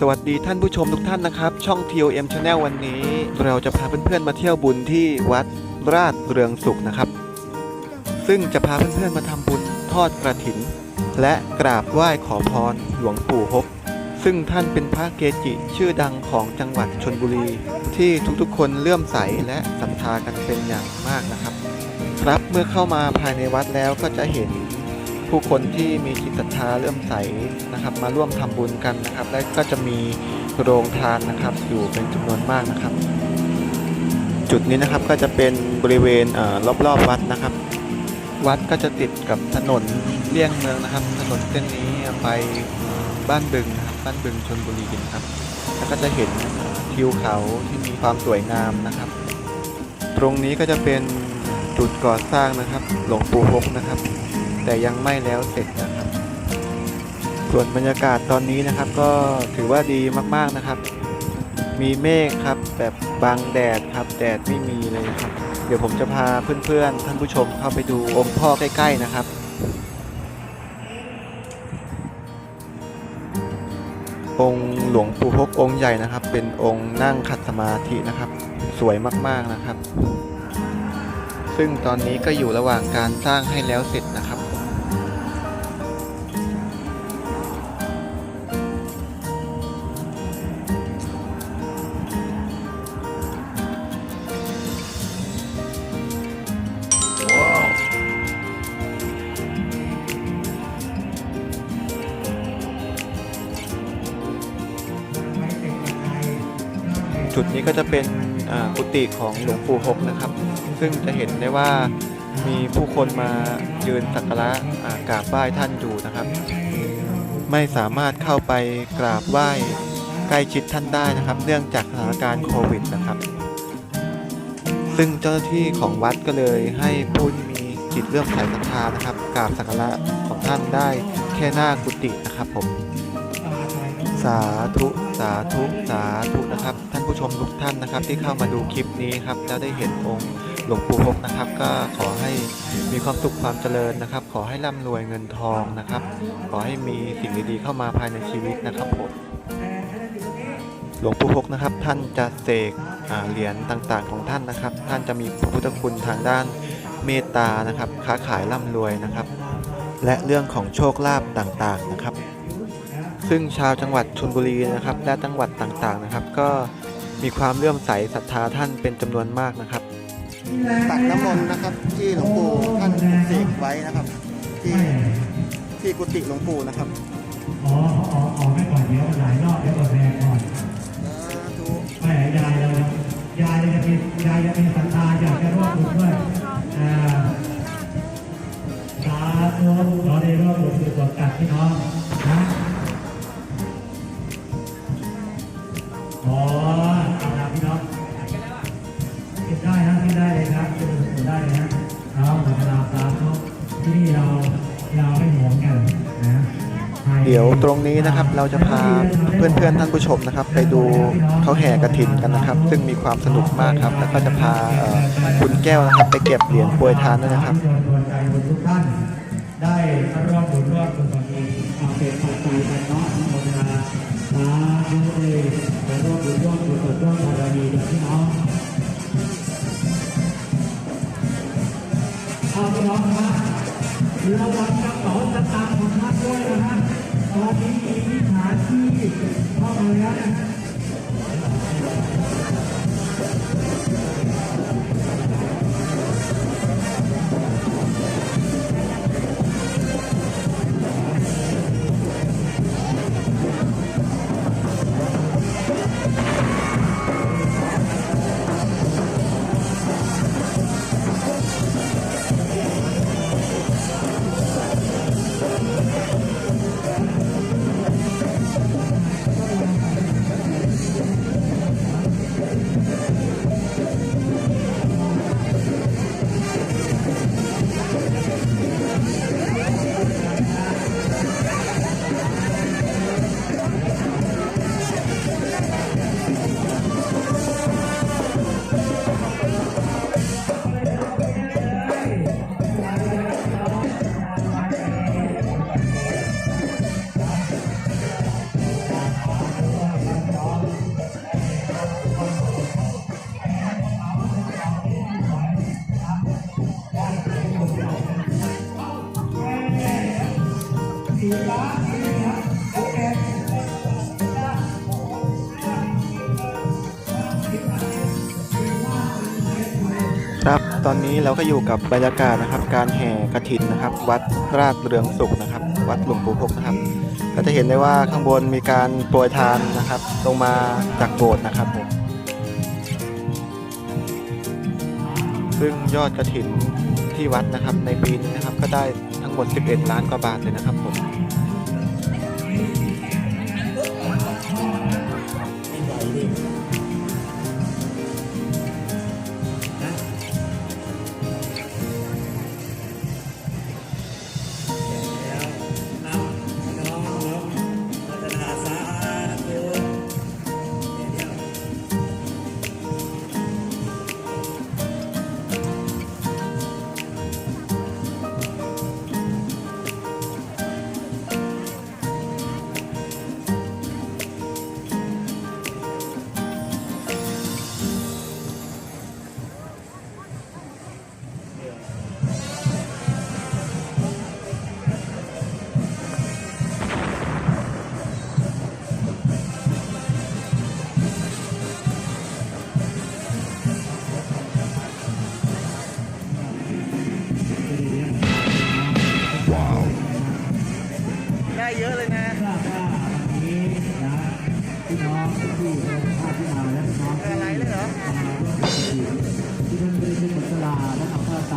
สวัสดีท่านผู้ชมทุกท่านนะครับ ช่อง TOM Channel วันนี้ เราจะพาเพื่อนๆมาเที่ยวบุญที่วัดราชเรืองสุขนะครับ ซึ่งจะพาเพื่อนๆมาทำบุญทอดกระถิน และกราบไหว้ขอพรหลวงปู่ฮกซึ่งท่านเป็นพระเกจิชื่อดังของจังหวัดชนบุรี ที่ทุกๆคนเลื่อมใสและศรัทธากันเป็นอย่างมากนะครับ ครับเมื่อเข้ามาภายในวัดแล้วก็จะเห็น ผู้คนที่มีจิตศรัทธาเลื่อมใสนะครับ มาร่วมทำบุญกันนะครับ และก็จะมีโรงทานนะครับอยู่เป็นจำนวนมากนะครับ จุดนี้นะครับก็จะเป็นบริเวณเอ่อรอบๆวัดนะครับ วัดก็จะติดกับถนนเลี่ยงเมืองนะครับ ถนนเส้นนี้ไปบ้านบึงนะครับบ้านบึงชนบุรีนะครับ แล้วก็จะเห็นทิวเขาที่มีความสวยงามนะครับ ตรงนี้ก็จะเป็นจุดก่อสร้างนะครับ หลวงปู่ฮกนะครับ แต่ยังไม่แล้วเสร็จนะครับ ส่วนบรรยากาศตอนนี้นะครับก็ถือว่าดีมากๆนะครับ มีเมฆครับแบบบังแดดครับ แดดไม่มีเลยครับ เดี๋ยวผมจะพาเพื่อนๆ ท่านผู้ชมเข้าไปดูองค์พ่อใกล้ ๆนะครับองค์หลวงปู่พกองค์ใหญ่นะครับ เป็นองค์นั่งขัดสมาธินะครับ สวยมากๆนะครับ ซึ่งตอนนี้ก็อยู่ระหว่างการสร้างให้แล้วเสร็จนะครับ จุดนี้ก็จะเป็นอ่ากุฏิของหลวงปู่หกนะครับ ซึ่งจะเห็นได้ว่ามีผู้คนมายืนสักการะกราบไหว้ท่านอยู่นะครับ ไม่สามารถเข้าไปกราบไหว้ใกล้ชิดท่านได้นะครับ เนื่องจากสถานการณ์โควิดนะครับ ซึ่งเจ้าหน้าที่ของวัดก็เลยให้ผู้ที่มีจิตเลื่อมใสศรัทธานะครับกราบสักการะของท่านได้แค่หน้ากุฏินะครับผม สาธุ สาธุ สาธุนะครับ ผู้ชมทุกท่านนะครับ ที่เข้ามาดูคลิปนี้ครับแล้วได้เห็นองค์หลวงปู่หกนะครับ ก็ขอให้มีความสุขความเจริญนะครับ ขอให้ร่ำรวยเงินทองนะครับ ขอให้มีสิ่งดีๆเข้ามาภายในชีวิตนะครับผมหลวงปู่หกนะครับ ท่านจะเสกเหรียญต่างๆของท่านนะครับ ท่านจะมีพระพุทธคุณทางด้านเมตตานะครับ ค้าขายร่ำรวยนะครับ และเรื่องของโชคลาภต่างๆนะครับ ซึ่งชาวจังหวัดชลบุรีนะครับ และจังหวัดต่างๆนะครับ ก็ มีความเลื่อมใสศรัทธาท่านเป็นจำนวนมากนะครับ ตักน้ำมนต์นะครับ ที่หลวงปู่ท่านเสกไว้นะครับ ที่ที่กุฏิหลวงปู่นะครับอ๋ออ๋ออ๋อไม่ก่อนเดี๋ยวหลายรอบเดี๋ยวก่อนแรงก่อนไม่ยายเรายายจะมียายจะมีศรัทธาอยากจะร่วมบุญด้วยอ่าสาธุขอได้ร่วมบุญกุศลกับพี่น้องนะ ดี๋ยวตรงนี้นะครับเราจะพาเพื่อนๆท่านผู้ชมนะครับ ไปดูเขาแห่กระถินกันนะครับ ซึ่งมีความสนุกมากครับ แล้วก็จะพาคุณแก้วนะครับ ไปเก็บเหรียญปรยทานด้วยนะครับทุกท่านได้ร่วมบุญร่วมกุศลเองเอาเป็นปัจจัยกันเนาะอนุโมทนาสาธุเลยร่วมบุญร่วมกุศลร่วมบารมีพี่น้องเอาพี่น้องนะระวังกระเป๋าสตางค์ของท่านด้วยนะฮะ ตอนนี้มีมิจฉาชีพเข้ามาแล้วนะฮะ ครับตอนนี้เราก็อยู่กับบรรยากาศนะครับ การแห่กระถินนะครับ วัดราชเรืองสุขนะครับ วัดหลวงปู่พกนะครับ ก็จะเห็นได้ว่าข้างบนมีการโปรยทานนะครับ ลงมาจากโบสถ์นะครับผมซึ่งยอดกระถินที่วัดนะครับในปีนี้นะครับก็ได้ มด 11 ล้านกว่าบาทเลยนะครับผม ที่ภาพที่มาและพี่น้องที่มาร่วมกิจกรรมที่ท่านได้ขึ้นบนสลและเอาผ้าไต